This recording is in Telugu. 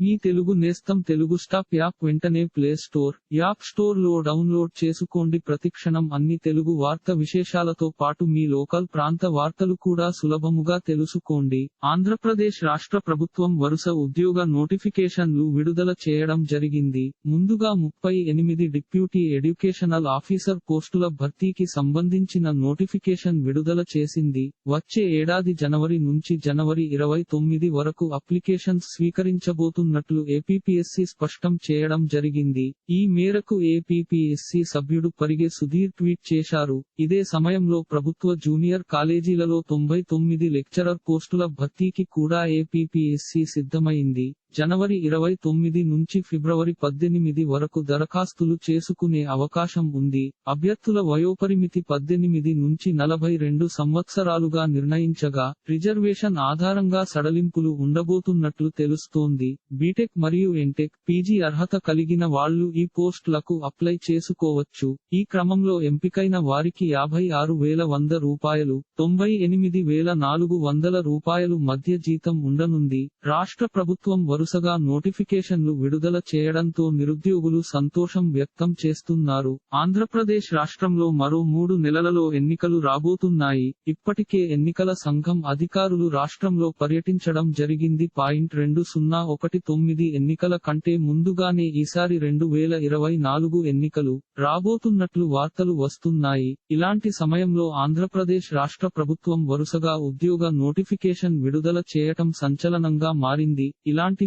మీ తెలుగు నేస్తం తెలుగు స్టాప్ యాప్ వెంటనే ప్లే స్టోర్ యాప్ స్టోర్లో డౌన్లోడ్ చేసుకోండి. ప్రతిక్షణం అన్ని తెలుగు వార్త విశేషాలతో పాటు మీ లోకల్ ప్రాంత వార్తలు కూడా సులభముగా తెలుసుకోండి. ఆంధ్రప్రదేశ్ రాష్ట్ర ప్రభుత్వం వరుస ఉద్యోగ నోటిఫికేషన్లు విడుదల చేయడం జరిగింది. ముందుగా ముప్పై ఎనిమిది డిప్యూటీ ఎడ్యుకేషనల్ ఆఫీసర్ పోస్టుల భర్తీకి సంబంధించిన నోటిఫికేషన్ విడుదల చేసింది. వచ్చే ఏడాది జనవరి నుంచి జనవరి ఇరవై తొమ్మిది వరకు అప్లికేషన్స్ చేస్తున్నట్లు ఏపీపీఎస్సీ స్పష్టం చేయడం జరిగింది. ఈ మేరకు ఏపీపీఎస్సీ సభ్యుడు పరిగే సుధీర్ ట్వీట్ చేశారు. ఇదే సమయంలో ప్రభుత్వ జూనియర్ కాలేజీలలో తొంభై తొమ్మిది లెక్చరర్ పోస్టుల భర్తీకి కూడా ఏపీపీఎస్సీ సిద్ధమైంది. జనవరి ఇరవై తొమ్మిది నుంచి ఫిబ్రవరి పద్దెనిమిది వరకు దరఖాస్తులు చేసుకునే అవకాశం ఉంది. అభ్యర్థుల వయోపరిమితి పద్దెనిమిది నుంచి నలభై రెండు సంవత్సరాలుగా నిర్ణయించగా రిజర్వేషన్ ఆధారంగా సడలింపులు ఉండబోతున్నట్లు తెలుస్తోంది. బీటెక్ మరియు ఎంటెక్ పీజీ అర్హత కలిగిన వాళ్ళు ఈ పోస్టులకు అప్లై చేసుకోవచ్చు. ఈ క్రమంలో ఎంపికైన వారికి యాభై ఆరు వేల వంద రూపాయలు తొంభై ఎనిమిది వేల నాలుగు వందల రూపాయలు మధ్య జీతం ఉండనుంది. రాష్ట్ర ప్రభుత్వం వరుసగా నోటిఫికేషన్లు విడుదల చేయడంతో నిరుద్యోగులు సంతోషం వ్యక్తం చేస్తున్నారు. ఆంధ్రప్రదేశ్ రాష్ట్రంలో మరో మూడు నెలలలో ఎన్నికలు రాబోతున్నాయి. ఇప్పటికే ఎన్నికల సంఘం అధికారులు రాష్ట్రంలో పర్యటించడం జరిగింది. పాయింట్ రెండు సున్నా ఒకటి తొమ్మిది ఎన్నికల కంటే ముందుగానే ఈసారి రెండు వేల ఇరవై నాలుగు ఎన్నికలు రాబోతున్నట్లు వార్తలు వస్తున్నాయి. ఇలాంటి సమయంలో ఆంధ్రప్రదేశ్ రాష్ట్ర ప్రభుత్వం వరుసగా ఉద్యోగ నోటిఫికేషన్ విడుదల చేయటం సంచలనంగా మారింది. ఇలాంటి